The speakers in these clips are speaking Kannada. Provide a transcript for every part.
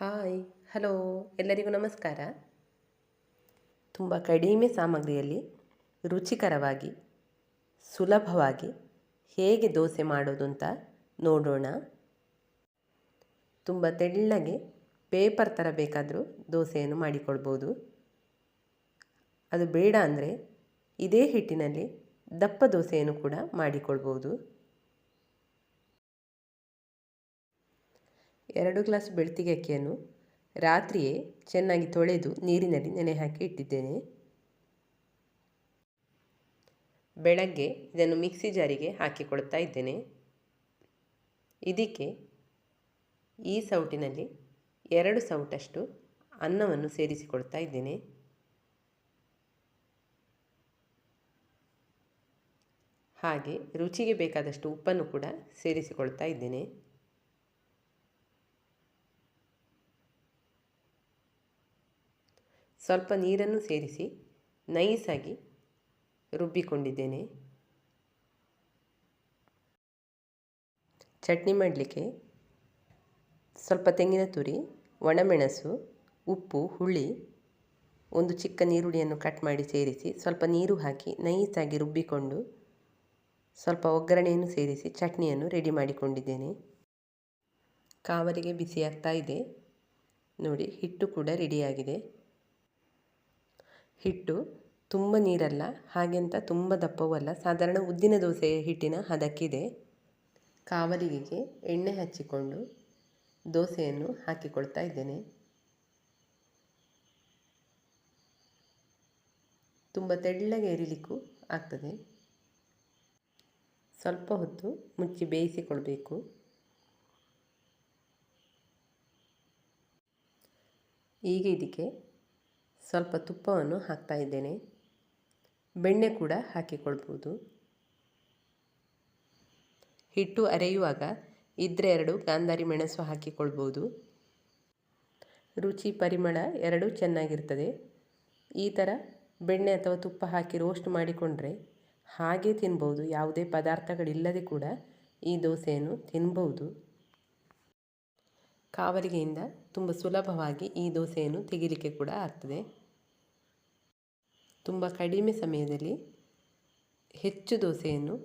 ಹಾಯ್, ಹಲೋ, ಎಲ್ಲರಿಗೂ ನಮಸ್ಕಾರ. ತುಂಬ ಕಡಿಮೆ ಸಾಮಗ್ರಿಯಲ್ಲಿ ರುಚಿಕರವಾಗಿ, ಸುಲಭವಾಗಿ ಹೇಗೆ ದೋಸೆ ಮಾಡೋದು ಅಂತ ನೋಡೋಣ. ತುಂಬ ತೆಳ್ಳಗೆ ಪೇಪರ್ ಥರ ಬೇಕಾದರೂ ದೋಸೆಯನ್ನು ಮಾಡಿಕೊಳ್ಬೋದು. ಅದು ಬೇಡ ಅಂದರೆ ಇದೇ ಹಿಟ್ಟಿನಲ್ಲಿ ದಪ್ಪ ದೋಸೆಯನ್ನು ಕೂಡ ಮಾಡಿಕೊಳ್ಬೋದು. ಎರಡು ಗ್ಲಾಸ್ ಬೆಳ್ತಿಗೆ ಅಕ್ಕಿಯನ್ನು ರಾತ್ರಿಯೇ ಚೆನ್ನಾಗಿ ತೊಳೆದು ನೀರಿನಲ್ಲಿ ನೆನೆ ಹಾಕಿ ಇಟ್ಟಿದ್ದೇನೆ. ಬೆಳಗ್ಗೆ ಇದನ್ನು ಮಿಕ್ಸಿ ಜಾರಿಗೆ ಹಾಕಿಕೊಳ್ತಾ ಇದ್ದೇನೆ. ಇದಕ್ಕೆ ಈ ಸೌಟಿನಲ್ಲಿ ಎರಡು ಸೌಟಷ್ಟು ಅನ್ನವನ್ನು ಸೇರಿಸಿಕೊಳ್ತಾ ಇದ್ದೇನೆ. ಹಾಗೆ ರುಚಿಗೆ ಬೇಕಾದಷ್ಟು ಉಪ್ಪನ್ನು ಕೂಡ ಸೇರಿಸಿಕೊಳ್ತಾ ಇದ್ದೇನೆ. ಸ್ವಲ್ಪ ನೀರನ್ನು ಸೇರಿಸಿ ನೈಸಾಗಿ ರುಬ್ಬಿಕೊಂಡಿದ್ದೇನೆ. ಚಟ್ನಿ ಮಾಡಲಿಕ್ಕೆ ಸ್ವಲ್ಪ ತೆಂಗಿನ ತುರಿ, ಒಣಮೆಣಸು, ಉಪ್ಪು, ಹುಳಿ, ಒಂದು ಚಿಕ್ಕ ನೀರುಳ್ಳಿಯನ್ನು ಕಟ್ ಮಾಡಿ ಸೇರಿಸಿ ಸ್ವಲ್ಪ ನೀರು ಹಾಕಿ ನೈಸಾಗಿ ರುಬ್ಬಿಕೊಂಡು ಸ್ವಲ್ಪ ಒಗ್ಗರಣೆಯನ್ನು ಸೇರಿಸಿ ಚಟ್ನಿಯನ್ನು ರೆಡಿ ಮಾಡಿಕೊಂಡಿದ್ದೇನೆ. ಕಾವರಿಗೆ ಬಿಸಿ ಆಗ್ತಾ ಇದೆ. ನೋಡಿ, ಹಿಟ್ಟು ಕೂಡ ರೆಡಿಯಾಗಿದೆ. ಹಿಟ್ಟು ತುಂಬ ನೀರಲ್ಲ ಹಾಗೆಂತ ತುಂಬ ದಪ್ಪವೂ ಅಲ್ಲ. ಸಾಧಾರಣ ಉದ್ದಿನ ದೋಸೆ ಹಿಟ್ಟಿನ ಹದಕ್ಕಿದೆ. ಕಾವಲಿಗೆಗೆ ಎಣ್ಣೆ ಹಚ್ಚಿಕೊಂಡು ದೋಸೆಯನ್ನು ಹಾಕಿಕೊಳ್ತಾ ಇದ್ದೇನೆ. ತುಂಬ ತೆಳ್ಳಗೆ ಎರಿಲಿಕ್ಕೂ ಆಗ್ತದೆ. ಸ್ವಲ್ಪ ಹೊತ್ತು ಮುಚ್ಚಿ ಬೇಯಿಸಿಕೊಳ್ಬೇಕು. ಈಗ ಇದಕ್ಕೆ ಸ್ವಲ್ಪ ತುಪ್ಪವನ್ನು ಹಾಕ್ತಾ ಇದ್ದೇನೆ. ಬೆಣ್ಣೆ ಕೂಡ ಹಾಕಿಕೊಳ್ಬೋದು. ಹಿಟ್ಟು ಅರೆಯುವಾಗ ಇದ್ರೆ ಎರಡು ಗಾಂಧಾರಿ ಮೆಣಸು ಹಾಕಿಕೊಳ್ಬೋದು. ರುಚಿ ಪರಿಮಳ ಎರಡೂ ಚೆನ್ನಾಗಿರ್ತದೆ. ಈ ಥರ ಬೆಣ್ಣೆ ಅಥವಾ ತುಪ್ಪ ಹಾಕಿ ರೋಸ್ಟ್ ಮಾಡಿಕೊಂಡ್ರೆ ಹಾಗೆ ತಿನ್ಬೋದು. ಯಾವುದೇ ಪದಾರ್ಥಗಳಿಲ್ಲದೆ ಕೂಡ ಈ ದೋಸೆಯನ್ನು ತಿನ್ಬೋದು. ಕಾವಲಿಗೆಯಿಂದ ತುಂಬ ಸುಲಭವಾಗಿ ಈ ದೋಸೆಯನ್ನು ತೆಗಿಲಿಕ್ಕೆ ಕೂಡ ಆಗ್ತದೆ. ತುಂಬ ಕಡಿಮೆ ಸಮಯದಲ್ಲಿ ಹೆಚ್ಚು ದೋಸೆಯನ್ನು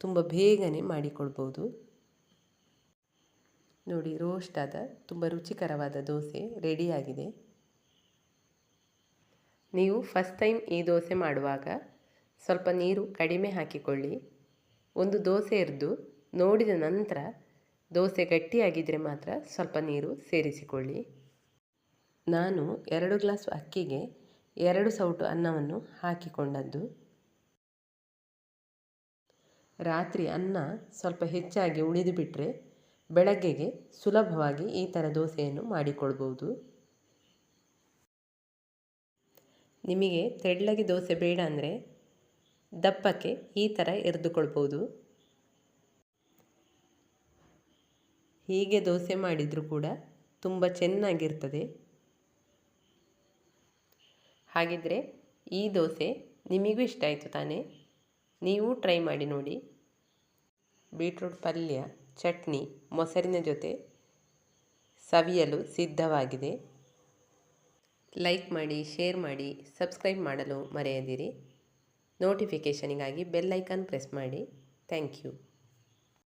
ತುಂಬ ಬೇಗನೆ ಮಾಡಿಕೊಳ್ಬೋದು ನೋಡಿ ರೋಸ್ಟ್ ಆದ ತುಂಬ ರುಚಿಕರವಾದ ದೋಸೆ ರೆಡಿಯಾಗಿದೆ ನೀವು ಫಸ್ಟ್ ಟೈಮ್ ಈ ದೋಸೆ ಮಾಡುವಾಗ ಸ್ವಲ್ಪ ನೀರು ಕಡಿಮೆ ಹಾಕಿಕೊಳ್ಳಿ. ಒಂದು ದೋಸೆ ಎರೆದು ನೋಡಿದ ನಂತರ ದೋಸೆ ಗಟ್ಟಿಯಾಗಿದ್ದರೆ ಮಾತ್ರ ಸ್ವಲ್ಪ ನೀರು ಸೇರಿಸಿಕೊಳ್ಳಿ. ನಾನು ಎರಡು ಗ್ಲಾಸ್ ಅಕ್ಕಿಗೆ ಎರಡು ಸೌಟು ಅನ್ನವನ್ನು ಹಾಕಿಕೊಂಡದ್ದು. ರಾತ್ರಿ ಅನ್ನ ಸ್ವಲ್ಪ ಹೆಚ್ಚಾಗಿ ಉಳಿದು ಬಿಟ್ಟರೆ ಬೆಳಗ್ಗೆಗೆ ಸುಲಭವಾಗಿ ಈ ಥರ ದೋಸೆಯನ್ನು ಮಾಡಿಕೊಳ್ಬೋದು. ನಿಮಗೆ ತೆಳ್ಳಗೆ ದೋಸೆ ಬೇಡ ಅಂದರೆ ದಪ್ಪಕ್ಕೆ ಈ ಥರ ಎರೆದುಕೊಳ್ಬೋದು. ಹೀಗೆ ದೋಸೆ ಮಾಡಿದರೂ ಕೂಡ ತುಂಬ ಚೆನ್ನಾಗಿರ್ತದೆ. ಹಾಗಿದ್ದರೆ ಈ ದೋಸೆ ನಿಮಗೂ ಇಷ್ಟ ಆಯಿತು ತಾನೇ? ನೀವು ಟ್ರೈ ಮಾಡಿ ನೋಡಿ. ಬೀಟ್ರೂಟ್ ಪಲ್ಯ, ಚಟ್ನಿ, ಮೊಸರಿನ ಜೊತೆ ಸವಿಯಲು ಸಿದ್ಧವಾಗಿದೆ. ಲೈಕ್ ಮಾಡಿ, ಶೇರ್ ಮಾಡಿ, ಸಬ್ಸ್ಕ್ರೈಬ್ ಮಾಡಲು ಮರೆಯದಿರಿ. ನೋಟಿಫಿಕೇಷನಿಗಾಗಿ ಐಕಾನ್ ಪ್ರೆಸ್ ಮಾಡಿ. Thank you